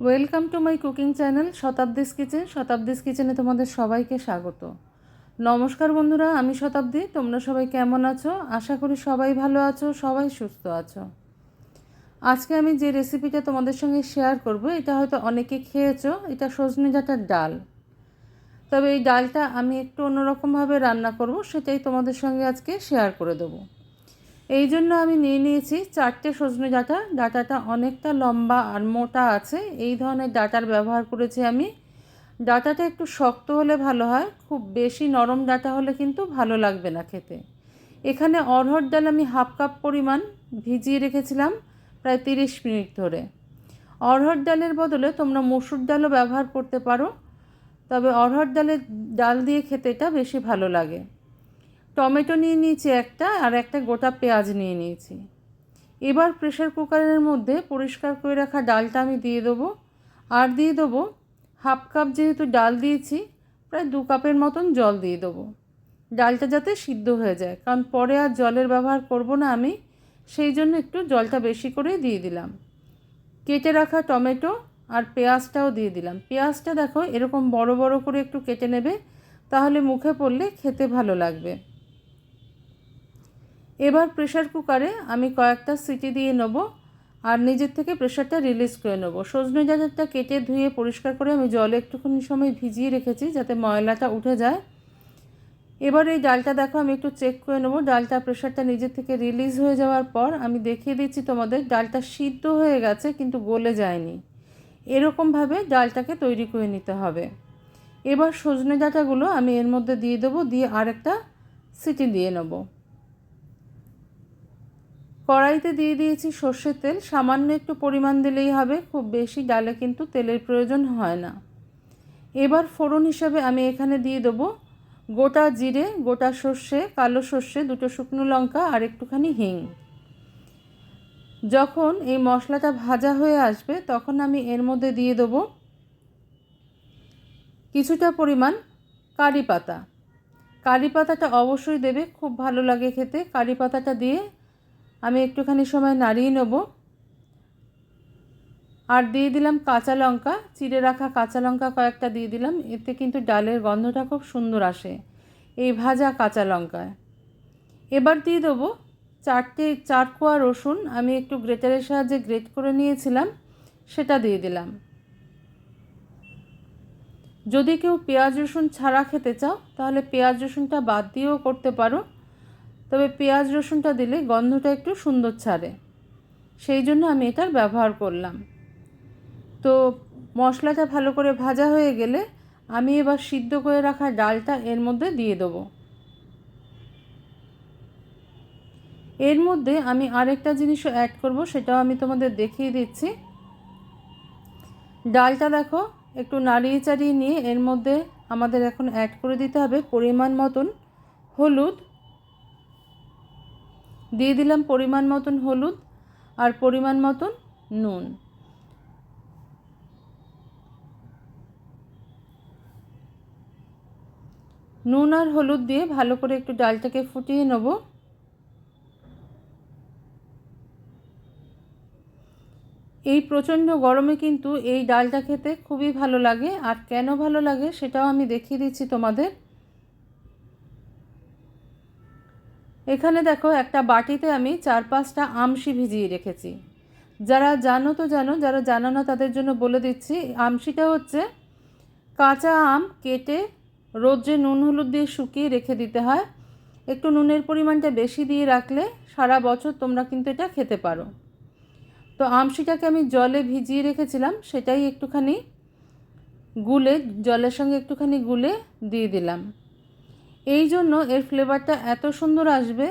Welcome to my cooking channel Shatabdi's kitchen. Shatabdi's কিচেনে তোমাদের সবাইকে স্বাগত। নমস্কার বন্ধুরা, আমি শতাব্দী। তোমরা সবাই কেমন আছো? আশা করি সবাই ভালো আছো, সবাই সুস্থ আছো। আজকে আমি যে রেসিপিটা তোমাদের সঙ্গে শেয়ার করব, এটা হয়তো অনেকে খেয়েছো, এটা সজনে ডাঁটার ডাল। তবে এই ডালটা আমি একটু অন্যরকমভাবে রান্না করব, সেটাই তোমাদের সঙ্গে আজকে শেয়ার করে দেবো। এই জন্য আমি নিয়ে নিয়েছি চারটে সজনে ডাঁটা। ডাঁটাটা অনেকটা লম্বা আর মোটা আছে। এই ধরনের ডাঁটার ব্যবহার করেছি আমি। ডাঁটাটা একটু শক্ত হলে ভালো হয়, খুব বেশি নরম ডাঁটা হলে কিন্তু ভালো লাগবে না খেতে। এখানে অরহর ডাল আমি হাফ কাপ পরিমাণ ভিজিয়ে রেখেছিলাম প্রায় তিরিশ মিনিট ধরে। অরহর ডালের বদলে তোমরা মসুর ডালও ব্যবহার করতে পারো, তবে অরহর ডালের ডাল দিয়ে খেতে এটা বেশি ভালো লাগে। টমেটো নিয়ে নিয়েছি একটা আর একটা গোটা পেঁয়াজ নিয়ে নিয়েছি। এবার প্রেশার কুকারের মধ্যে পরিষ্কার করে রাখা ডালটা আমি দিয়ে দেবো। আর দিয়ে দেবো হাফ কাপ যেহেতু ডাল দিয়েছি, প্রায় দু কাপের মতন জল দিয়ে দেবো। ডালটা যাতে সিদ্ধ হয়ে যায়, কারণ পরে আর জলের ব্যবহার করব না আমি, সেই জন্য একটু জলটা বেশি করে দিয়ে দিলাম। কেটে রাখা টমেটো আর পেঁয়াজটাও দিয়ে দিলাম। পেঁয়াজটা দেখো এরকম বড় বড় করে একটু কেটে নেবে, তাহলে মুখে পড়লে খেতে ভালো লাগবে। এবার প্রেশার কুকারে আমি কয়েকটা সিটি দিয়ে নেব আর নিজের থেকে প্রেশারটা রিলিজ করে নেব। সজনে ডাঁটাটা কেটে ধুয়ে পরিষ্কার করে আমি জলে একটুখানি সময় ভিজিয়ে রেখেছি যাতে ময়লাটা উঠে যায়। এবার এই ডালটা দেখো, আমি একটু চেক করে নেব। ডালটা প্রেশারটা নিজের থেকে রিলিজ হয়ে যাওয়ার পর আমি দেখিয়ে দিচ্ছি তোমাদের, ডালটা সিদ্ধ হয়ে গেছে কিন্তু গলে যায়নি। এরকমভাবে ডালটাকে তৈরি করে নিতে হবে। এবার সজনে ডাঁটাগুলো আমি এর মধ্যে দিয়ে দেবো, দিয়ে আরেকটা সিটি দিয়ে নেব। কড়াইতে দিয়ে দিয়েছি সর্ষের তেল। সামান্য একটু পরিমাণ দিলেই হবে, খুব বেশি ডালে কিন্তু তেলের প্রয়োজন হয় না। এবার ফোড়ন হিসাবে আমি এখানে দিয়ে দেবো গোটা জিরে, গোটা সর্ষে, কালো সর্ষে, দুটো শুকনো লঙ্কা আর একটুখানি হিং। যখন এই মশলাটা ভাজা হয়ে আসবে, তখন আমি এর মধ্যে দিয়ে দেবো কিছুটা পরিমাণ কারি পাতা। কারি পাতাটা অবশ্যই দেবে, খুব ভালো লাগে খেতে। কারি পাতাটা দিয়ে আমি একটুখানি সময় নাড়িয়ে নেব। আর দিয়ে দিলাম কাঁচা লঙ্কা, চিড়ে রাখা কাঁচা লঙ্কা কয়েকটা দিয়ে দিলাম, এতে কিন্তু ডালের গন্ধটা খুব সুন্দর আসে, এই ভাজা কাঁচা লঙ্কায়। এবার দিয়ে দেবো চারটে চার কোয়া রসুন, আমি একটু গ্রেটারের সাহায্যে গ্রেট করে নিয়েছিলাম, সেটা দিয়ে দিলাম। যদি কেউ পেঁয়াজ রসুন ছাড়া খেতে চাও, তাহলে পেঁয়াজ রসুনটা বাদ দিয়েও করতে পারো। তবে পেঁয়াজ রসুনটা দিলে গন্ধটা একটু সুন্দর ছাড়ে। সেই জন্য আমি এটার ব্যবহার করলাম। তো মশলাটা ভালো করে ভাজা হয়ে গেলে আমি এবার সিদ্ধ করে রাখা ডালটা এর মধ্যে দিয়ে দেবো। এর মধ্যে আমি আরেকটা জিনিসও অ্যাড করব, সেটাও আমি তোমাদের দেখিয়ে দিচ্ছি। ডালটা দেখো, একটু নাড়িয়ে চাড়িয়ে নিয়ে এর মধ্যে আমাদের এখন অ্যাড করে দিতে হবে পরিমাণ মতন হলুদ দিয়ে দিলাম পরিমাণ মতন হলুদ আর পরিমাণ মতন নুন। নুন আর হলুদ দিয়ে ভালো করে একটু ডালটাকে ফুটিয়ে নেব। এই প্রচণ্ড গরমে কিন্তু এই ডালটা খেতে খুবই ভালো লাগে। আর কেন ভালো লাগে সেটাও আমি দেখিয়ে দিচ্ছি তোমাদের। এখানে দেখো, একটা বাটিতে আমি চার পাঁচটা আমশি ভিজিয়ে রেখেছি। যারা জানো তো জানো, যারা জানো না তাদের জন্য বলে দিচ্ছি আমশিটা হচ্ছে কাঁচা আম কেটে রোদ্রে নুন হলুদ দিয়ে শুকিয়ে রেখে দিতে হয়। একটু নুনের পরিমাণটা বেশি দিয়ে রাখলে সারা বছর তোমরা কিন্তু এটা খেতে পারো। তো আমশিটাকে আমি জলে ভিজিয়ে রেখেছিলাম, সেটাই একটুখানি গুলে, জলের সঙ্গে একটুখানি গুলে দিয়ে দিলাম। এই জন্য এর ফ্লেভারটা এত সুন্দর আসবে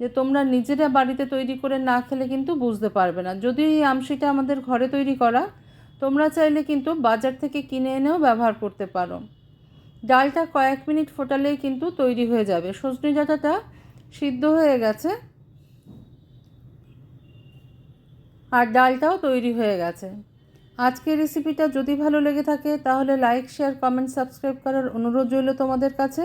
যে তোমরা নিজেরা বাড়িতে তৈরি করে না খেলে কিন্তু বুঝতে পারবে না। যদি এই আমশিটা আমাদের ঘরে তৈরি করা, তোমরা চাইলে কিন্তু বাজার থেকে কিনে এনেও ব্যবহার করতে পারো। ডালটা কয়েক মিনিট ফোটালেই কিন্তু তৈরি হয়ে যাবে। সজনে ডাঁটাটা সিদ্ধ হয়ে গেছে। আর ডালটাও তৈরি হয়ে গেছে। আজকের রেসিপিটা যদি ভালো লেগে থাকে, তাহলে লাইক শেয়ার কমেন্ট সাবস্ক্রাইব করার অনুরোধ রইল তোমাদের কাছে।